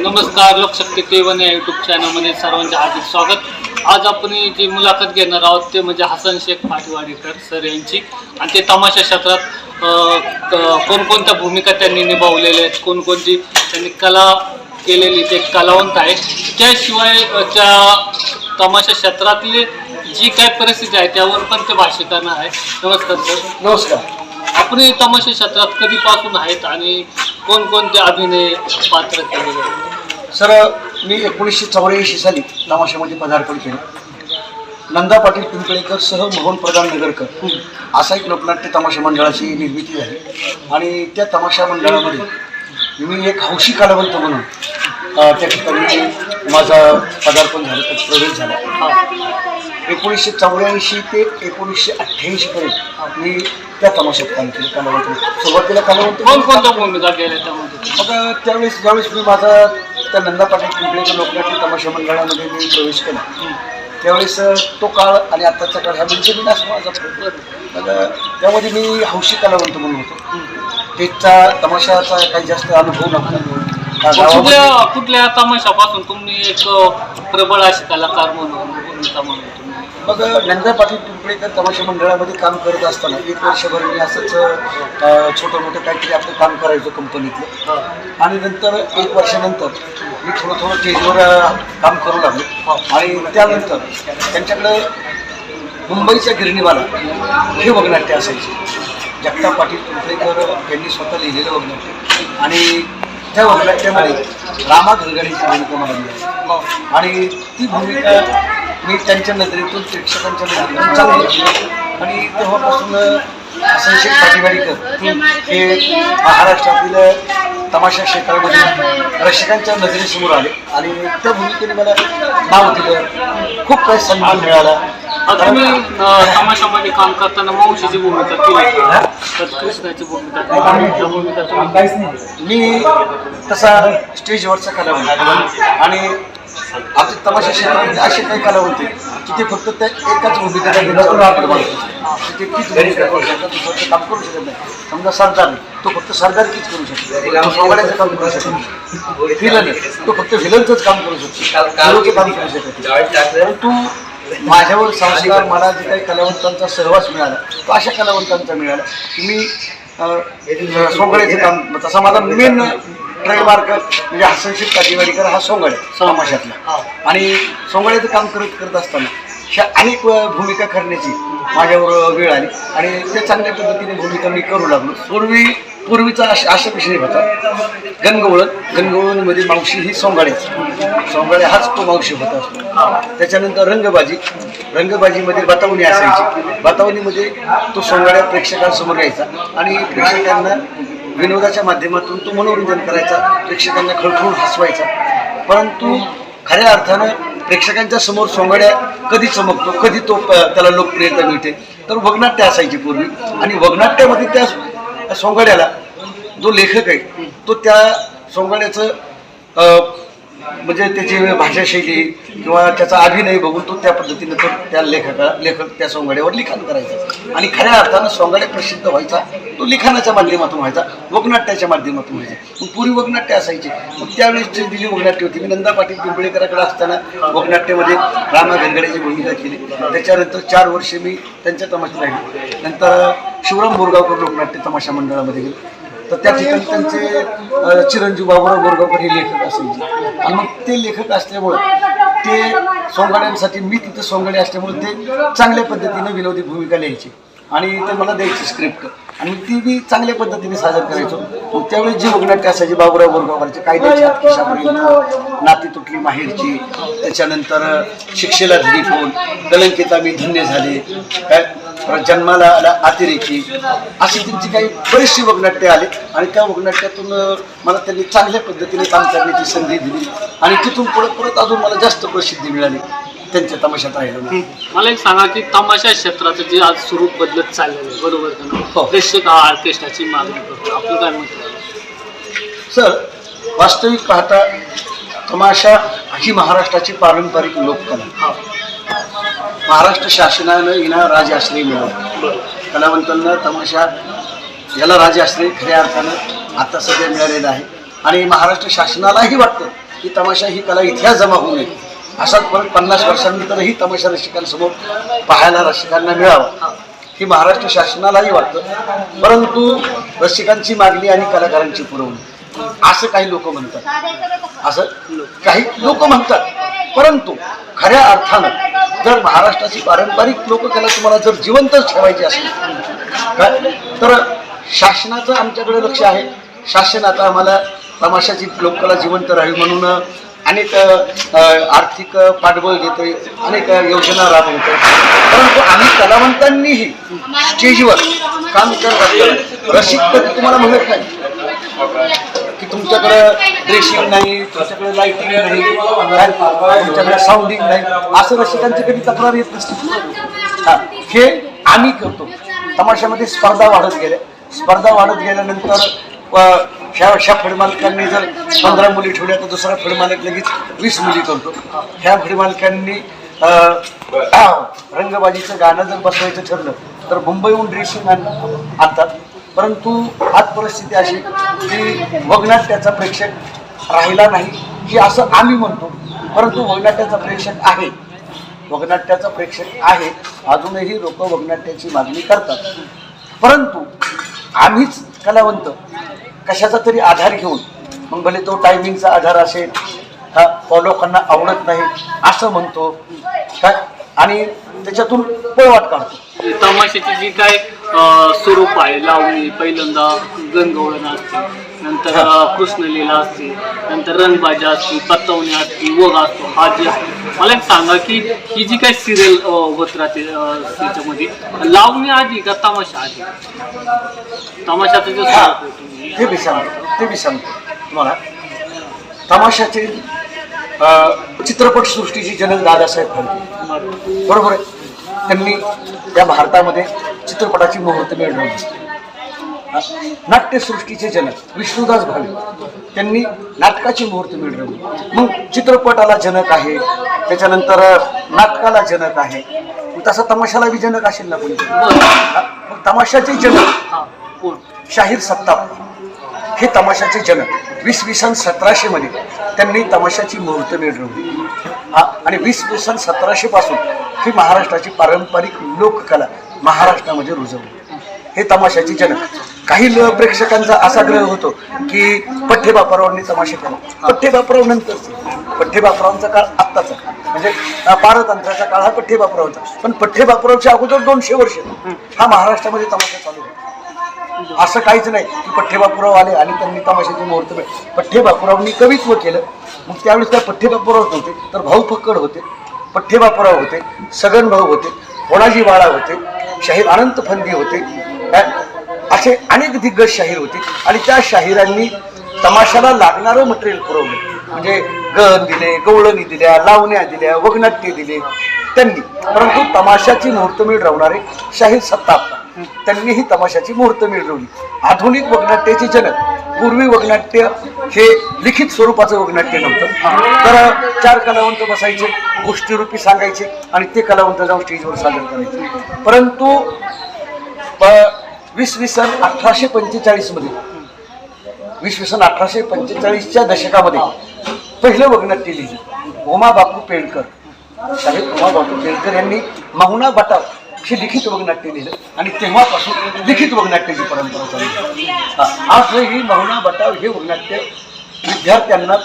नमस्कार Lokshakti T one या YouTube चॅनलमध्ये सर्वांचे हार्दिक स्वागत. आज आपण जी मुलाखत घेणार आहोत ते म्हणजे हसन शेख पाटीवाडीकर सर यांची. आणि ते तमाशा क्षेत्रात कोणकोणत्या भूमिका त्यांनी निभावलेल्या आहेत कोणकोणती त्यांनी कला केलेली ते कलावंत आहेत. त्याशिवाय त्या तमाशा क्षेत्रातली जी काय परिस्थिती आहे त्यावर पण ते भाष्य करणार आहे नमस्कार सर. नमस्कार. आपण तमाशा क्षेत्रात कधीपासून आहेत आणि कोणकोणते अभिनय पात्र केलेले सर मी एकोणीसशे चौऱ्याऐंशी साली तमाशामध्ये पदार्पण केलं. नंदा पाटील पिंपळेकर सह मोहन प्रधान नगरकर असा एक लोकनाट्य तमाशा मंडळाची निर्मिती झाली. आणि त्या तमाशा मंडळामध्ये मी एक हौशी कलावंत म्हणून त्या ठिकाणी माझा पदार्पण झालं प्रवेश झाला. एकोणीसशे चौऱ्याऐंशी ते एकोणीसशे अठ्ठ्याऐंशीपर्यंत मी त्या तमाशात काम केलं कलावंत. सुरुवातीला कलावंत कोणकोणत्या भूमिका केल्या त्यामध्ये मग त्यावेळेस ज्यावेळेस मी माझा त्या नंदा पाटील पिंपळेच्या लोकनाट्य तमाशा मंडळामध्ये मी प्रवेश केला त्यावेळेस तो काळ आणि आत्ताचा काळ ह्या म्हणजे मी असं माझा त्यामध्ये मी हौशी कलावंत म्हणून होतो. त्याचा तमाशाचा काही जास्त अनुभव नव्हता. कुठल्या कुठल्या तमाशापासून तुम्ही एक प्रबळ असे कलाकार म्हणून भूमिका म्हणून मग नंदा पाटील पिंपळेकर तमाशा मंडळामध्ये काम करत असताना एक वर्षभर मी असंच छोटं मोठं काहीतरी आपलं काम करायचो कंपनीतलं. आणि नंतर एक वर्षानंतर मी थोडं थोडं स्टेजवर काम करू लागलो. आणि त्यानंतर त्यांच्याकडे मुंबईच्या गिरणीवाला हे वगनाट्य असायचे. जगताप पाटील पिंपळेकर यांनी स्वतः लिहिलेलं वगनाट्य. आणि त्या वगनाट्यामध्ये रामा घरगडीची भूमिका मला मिळाली. आणि ती भूमिका मी त्यांच्या नजरेतून प्रेक्षकांच्या नजरेतून चांगली. आणि तेव्हापासून संशय पाटीवाडीकर हे महाराष्ट्रातील तमाशा क्षेत्रामध्ये रसिकांच्या नजरेसमोर आले. आणि त्या भूमिकेने मला नाव दिलं खूप काही सन्मान मिळाला. आता अ, तमाशामध्ये काम करताना मावशीची भूमिका केली. तर कृष्णाची भूमिका भूमिका मी तसा स्टेजवरचा कलावंत आणि आमच्या तमाशा क्षेत्रामध्ये असे काही कलावंत आहेत की ते फक्त त्या एकाच भूमिकेला घेऊन आपण बनवतो. ते तीच भूमिका करू शकतात दुसरं काम करू शकत नाही. समजा सरदार आहे, तो फक्त सरदारकीच करू शकतो. सोंगाड्याचं काम करू शकत. विलन आहे, तो फक्त विलनचंच काम करू शकतो. हिरोचं काम करू शकत. परंतु माझ्यावर संस्कार मला जे काही कलावंतांचा सहवास मिळाला तो अशा कलावंतांचा मिळाला की मी सोंगड्याचं काम तसा माझा मेन ट्रेडमार्क म्हणजे हसनशील काठीवाडीकर हा सोंगड आहे समाशातला आणि सोंगड्याचं काम करत करत असताना ह्या अनेक भूमिका करण्याची माझ्यावर वेळ आली. आणि ते चांगल्या पद्धतीने भूमिका मी करू लागलो. पूर्वी पूर्वीचा अशा अशा विषय होता गणगवळण गणगवळणमध्ये मावशी ही सोंगाड्याची सोंगाड्या हाच तो मावशी होता. असतो त्याच्यानंतर रंगबाजी. रंगबाजीमध्ये बतावणी असायची. बतावणीमध्ये तो सोंगाड्या प्रेक्षकांसमोर यायचा. आणि प्रेक्षकांना विनोदाच्या माध्यमातून तो मनोरंजन करायचा प्रेक्षकांना खळखळून हसवायचा. परंतु खऱ्या अर्थानं प्रेक्षकांच्या समोर सोंगाड्या कधी चमकतो कधी तो त्याला लोकप्रियता मिळते तर वगनाट्य असायची पूर्वी. आणि वगनाट्यामध्ये त्या सोंगाड्याला जो लेखक आहे तो त्या सोंगाड्याचं म्हणजे त्याची भाषाशैली किंवा त्याचा अभिनय बघून तो त्या पद्धतीनं तो त्या लेखका लेखक त्या सोंगाड्यावर लिखाण करायचा. आणि खऱ्या अर्थानं सोंगाड्या प्रसिद्ध व्हायचा. तो लिखाणाच्या माध्यमातून व्हायचा वगनाट्याच्या माध्यमातून व्हायचा. मग पूर्वी वगनाट्य असायचे. मग त्यावेळेस जी दिली वगनाट्य होती. मी नंदा पाटील पिंपळेकराकडे असताना वगनाट्यामध्ये रामा गंगड्याची भूमिका केली. त्याच्यानंतर चार वर्षे मी त्यांच्या तमाशात राहिली. नंतर शिवराम बोरगावकर लोकनाट्य तमाशा मंडळामध्ये गेलो. तर त्या ठिकाणी त्यांचे चिरंजीव बाबुराव बोरगावकर हे लेखक असायचे आणि मग ते लेखक असल्यामुळे ते सोंगाड्यांसाठी मी तिथे सोंगाडे असल्यामुळे ते चांगल्या पद्धतीने विनोदी भूमिका लिहायची. आणि ते मला द्यायची स्क्रिप्ट आणि ती मी चांगल्या पद्धतीने सादर करायचो. त्यावेळी जी वगनाट्य असायचे बाबुराव बोरगावकरचे कायद्याचे हात नाती तुटली माहेरची त्याच्यानंतर शिक्षेला धरी फोन कलंकिता मी धन्य झाले. काय जन्माला आला अतिरेकी. अशी त्यांची काही बरीचशी वगनाट्य आले. आणि त्या वगनाट्यातून मला त्यांनी चांगल्या पद्धतीने काम करण्याची संधी दिली. आणि तिथून पुढे परत अजून मला जास्त प्रसिद्धी मिळाली. त्यांच्या तमाशात राहिलो मला एक सांगा की तमाशा क्षेत्राचं जे आज स्वरूप बदलत चाललेलं आहे बरोबर हो. प्रेक्षक हा ऑर्केस्ट्राची मागणी करतो. आपलं काय आहे? सर वास्तविक पाहता तमाशा ही महाराष्ट्राची पारंपरिक लोककला. हा. महाराष्ट्र शासनानं हिना राजआश्रय मिळाला कलावंतांना तमाशा याला राजआश्रय खऱ्या अर्थानं आता सध्या मिळालेला आहे. आणि महाराष्ट्र शासनालाही वाटतं की तमाशा ही कला इतिहास जमा होऊ नये. असाच परत पन्नास वर्षांनंतरही तमाशा रसिकांसमोर पाहायला रसिकांना मिळावा. ही महाराष्ट्र शासनालाही वाटतं. परंतु रसिकांची मागणी आणि कलाकारांची पुरवणी असं काही लोक म्हणतात. असं? काही लोक म्हणतात. परंतु खऱ्या अर्थानं जर महाराष्ट्राची पारंपरिक लोककला तुम्हाला जर जिवंतच ठेवायची असेल काय तर शासनाचं आमच्याकडे लक्ष आहे. शासन आता आम्हाला तमाशाची लोककला जिवंत राहील म्हणून अनेक आर्थिक पाठबळ देतोय अनेक योजना राबवतोय. परंतु आम्ही कलावंतांनीही स्टेजवर काम करत असताना रसिक कधी तुम्हाला म्हणत नाही. तुमच्याकडे ड्रेसिंग नाही तुमच्याकडे लाईटिंग नाही तुमच्याकडे साऊंडिंग नाही. असं रसिकांची कधी तक्रार येत नसते हे आम्ही करतो. तमाशामध्ये स्पर्धा वाढत गेल्या. स्पर्धा वाढत गेल्यानंतर ह्या अशा फडमालकांनी जर पंधरा मुली ठेवल्या तर दुसरा फडमालक लगेच वीस मुली करतो. ह्या फडमालकांनी रंगबाजीचं गाणं जर बसवायचं ठरलं तर मुंबईहून ड्रेसिंग आणतात. परंतु आज परिस्थिती अशी की वगनाट्याचा प्रेक्षक राहिला नाही की असं आम्ही म्हणतो. परंतु वगनाट्याचा प्रेक्षक आहे. वगनाट्याचा प्रेक्षक आहे. अजूनही लोक वगनाट्याची मागणी करतात. परंतु आम्हीच कलावंत कशाचा तरी आधार घेऊन मग भले तो टायमिंगचा आधार असेल हा लोकांना आवडत नाही असं म्हणतो. काय आणि त्याच्यातून पळवाट काढतो. तमाशाची जी काय स्वरूप आहे लावणी पहिल्यांदा गणगवळण असते नंतर कृष्णलीला असते नंतर रंगबाजा असते पतवणी असते वग असतो हा जी मला एक सांगा की ही जी काय सिरियल होत राहते त्याच्यामध्ये लावणी आधी का तमाशा आधी? तमाशाचं जे ते बी सांगतो ते बी सांगतो तुम्हाला. तमाशाचे चित्रपटसृष्टीची जनक दादासाहेब फाळके बरोबर आहे. त्यांनी या भारतामध्ये चित्रपटाची मुहूर्त मिळवली नाट्यसृष्टीचे जनक विष्णुदास भावे त्यांनी नाटकाची मुहूर्त मिळवली मग चित्रपटाला जनक आहे त्याच्यानंतर नाटकाला जनक आहे. तसा तमाशाला बी जनक असेल ना कोणी. मग तमाशाचे जनक शाहीर सत्ताप. हे तमाशाचे जनक वीस वी सन सतराशे मध्ये त्यांनी तमाशाची मुहूर्त मिळवली हा आणि वीस वी सन सतराशे पासून ही महाराष्ट्राची पारंपरिक लोककला महाराष्ट्रामध्ये रुजवली. हे तमाशाची जनक. काही ल- प्रेक्षकांचा असा ग्रह होतो की पठ्ठे बापरावांनी तमाशे केला. पठ्ठे बापराव नंतर. पठ्ठे बापरावांचा काळ आत्ताचा. म्हणजे पारतंत्राचा काळ हा पठ्ठे बापरावचा होता पण पठ्ठे बापरावच्या अगोदर दोनशे वर्ष. हा महाराष्ट्रामध्ये तमाशा चालू होता. असं काहीच नाही की पठ्ठे बापूराव आले आणि त्यांनी तमाशाचे मुहूर्त मिळ पठ्ठे बापूरावनी कवित्व केलं. मग त्यावेळेस काय पठ्ठे बापूराव नव्हते तर भाऊ फक्कड होते पठ्ठे बापूराव होते सगन भाऊ होते होणाजी बाळा होते शाहीर अनंत फंदी होते. असे अनेक दिग्गज शाहीर होते. आणि त्या शाहिरांनी तमाशाला लागणारं मटेरियल पुरवलं. म्हणजे गण दिले गवळणी दिल्या लावण्या दिल्या वगनाट्य दिले. त्यांनी. परंतु तमाशाची मुहूर्तमेढ मिळवणारे शाहीर सत्ता त्यांनी ही तमाशाची मुहूर्त मिळवली. आधुनिक वगनाट्याचे जनक पूर्वी वगनाट्य हे लिखित स्वरूपाचं वगनाट्य नव्हतं. तर चार कलावंत बसायचे गोष्टीरूपी सांगायचे आणि ते कलावंत जाऊन स्टेजवर सादर करायचे. परंतु प- वीस वीस सन अठराशे पंचेचाळीसमध्ये वीसवी सन अठराशे पंचेचाळीसच्या दशकामध्ये पहिलं वगनाट्य लिहिलं. उमा बापू पेडकर. साहेब उमा बापू पेडकर यांनी माहुना बटाव हे लिखित वगनाट्य लिहिलं. आणि तेव्हापासून लिखित वगनाट्याची परंपरा चालली हा, आजही महुना बटाव हे वगनाट्य विद्यार्थ्यांना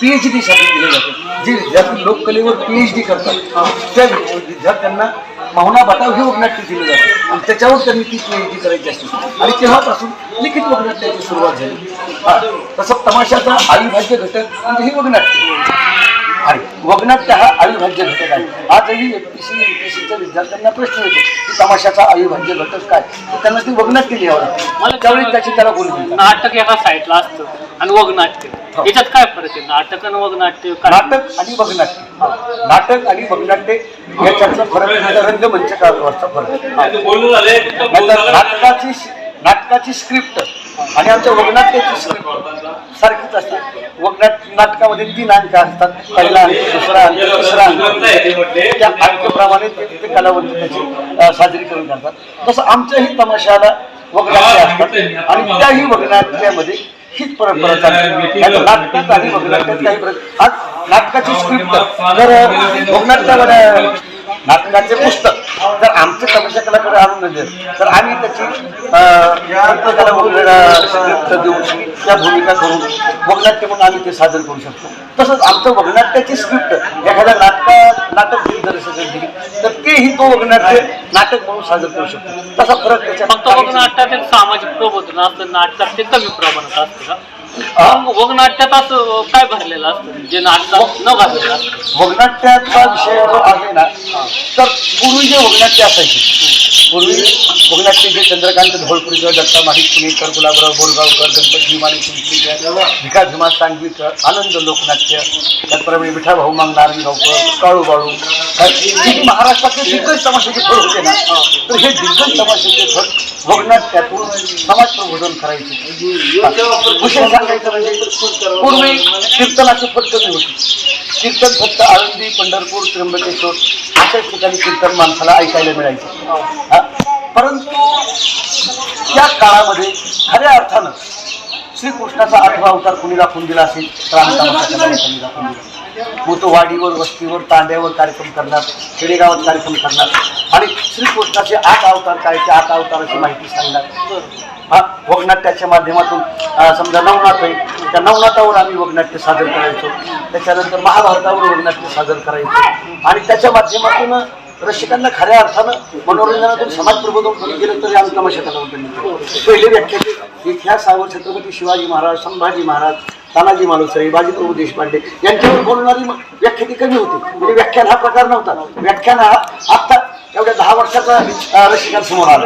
पी एच डीसाठी दिले जाते. जे विद्यार्थी लोककलेवर पी एच डी करतात त्या विद्यार्थ्यांना माहुना बटाव हे वगनाट्य दिलं जातं. आणि त्याच्यावर त्यांनी ती पी एच डी करायची असते. आणि तेव्हापासून लिखित वगनाट्याची सुरुवात झाली. हा, तसं तमाशाचा अविभाज्य घटक म्हणजे हे वगनाट्य. आणि वगनाट्य हा अविभाज्य घटक आहे. आजही एमपीसी एमपीसीच्या विद्यार्थ्यांना प्रश्न येतो की तमाशाचा अविभाज्य घटक काय? तर त्यांना ती वगनाट्य लिहावं लागतं. मला त्यावेळी त्याची त्याला मिळतात नाटक एका साईडला असतं आणि वगनाट्य हो. याच्यात काय फरक आहे? नाटक आणि वगनाट्य नाटक आणि वगनाट्य. नाटक आणि वगनाट्य याच्यातला फरक रंगमंचकावरचा फरक नाहीतर नाटकाची नाटकाची स्क्रिप्ट आणि आमच्या वगनाट्याची स्क्रिप्ट सारखीच असते वगनाट नाटकामध्ये तीन अंक असतात. पहिला अंक दुसरा अंक तिसरा अंक. त्या अंकप्रमाणे ते कलावंत त्याची साजरी करून करतात तसं आमच्याही तमाशाला वगनाट्य असतात. आणि त्याही वगनाट्यामध्ये हीच परंपरा चालते नाटकात आणि वगनाट्यात काही आज नाटकाची स्क्रिप्ट जर वगनाट्यामध्ये नाटकाचे पुस्तक. जर आमचे तमाशा कलाकार आणून दिले तर आम्ही त्याची प्रत्येकाला देऊन त्या भूमिका करून वगनाट्य म्हणून आम्ही ते सादर करू शकतो. तसंच आमचं वगनाट्याची स्क्रिप्ट एखाद्या नाटका नाटक सगळं दिली तर तेही तो वगनाट्य नाटक म्हणून सादर करू शकतो. तसा फरक त्याच्यात फक्त वगनाट्यात सामाजिक प्रबोधन असतं नाटकात ते कमी प्रमाणात असतं वगनाट्यात असं काय भरलेलं असतं? जे नाटकात न भरलेलं असतं. वगनाट्याचा विषय जो आहे ना? तर पूर्वी जे वगनाट्य असायचे. पूर्वी वगनाट्य जे चंद्रकांत ढोळपुरीकर दत्ता माहीत पुणेकर गुलाबराव बोरगावकर गणपती हिमानी चिंचलीकर भिका भीमा सांगवीकर आनंद लोकनाट्य त्याचप्रमाणे विठा भाऊ मांग नारायणगावकर काळू बाळू. हे जे महाराष्ट्रातले दिग्गज तमाशाचे फळ होते ना तर हे दिग्गज तमाशाचे फळ वगनाट्यातून समाज प्रबोधन करायचे सांगायचं म्हणजे पूर्वी कीर्तनाचे फळ कमी होते. कीर्तन फक्त आळंदी पंढरपूर त्र्यंबकेश्वर अशाच ठिकाणी कीर्तन माणसाला ऐकायला मिळायचं? परंतु त्या काळामध्ये खऱ्या अर्थानं श्रीकृष्णाचा आठवा अवतार कुणी दाखवून दिला असेल? तर कलावंतांनी दाखवून दिला. मग वस्तीवर तांड्यावर कार्यक्रम करणार खेडेगावात कार्यक्रम करणार आणि श्रीकृष्णाचे आठ अवतार काय ते आठ अवताराची माहिती सांगणार. हा वगनाट्याच्या माध्यमातून समजा नवनाथ आहे त्या नवनाथावर आम्ही वगनाट्य सादर करायचो. त्याच्यानंतर महाभारतावर वगनाट्य सादर करायचो. आणि त्याच्या माध्यमातून रसिकांना खऱ्या अर्थानं मनोरंजनातून समाज प्रबोधन गेलं केलं तरी आम्ही तमाशा कलावंतांनी पहिले व्याख्याते इतिहासावर छत्रपती शिवाजी महाराज संभाजी महाराज तानाजी मालुसरे बाजीप्रभू देशपांडे यांच्यावर बोलणारी व्याख्या व्याख्याती कमी होती. म्हणजे व्याख्यान हा प्रकार नव्हता. व्याख्यान हा आत्ता एवढ्या दहा वर्षाचा अं, रसिकांसमोर आला.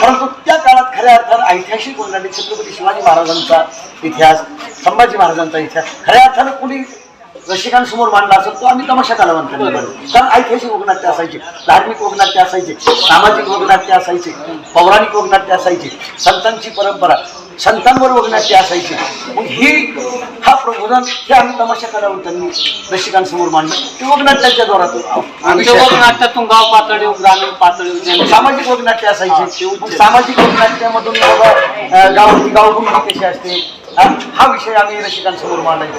परंतु त्या काळात खऱ्या अर्थानं ऐतिहासिक बोलणारे छत्रपती शिवाजी महाराजांचा इतिहास संभाजी महाराजांचा इतिहास खऱ्या अर्थानं कुणी रसिकांसमोर मांडला असतो तो आम्ही तमाशा कलावंतांनी मांडला कारण ऐतिहासिक वगनाट्य असायचे धार्मिक वगनाट्य असायचे सामाजिक वगनाट्य असायचे पौराणिक वगनाट्य असायचे संतांची परंपरा संतांवर वगनाट्य असायचे. मग ही हा प्रबोधन हे आम्ही तमाशा कलावंतांनी रसिकांसमोर मांडलं. ते वगनाट्याच्या ते वगनाट्यातून गाव पातळीवर ग्रामीण पातळीवर सामाजिक वगनाट्य असायचे. सामाजिक वगनाट्यामधून गावाची गावभूमी कशी असते. हा हा विषय आम्ही रसिकांसमोर मांडायचो.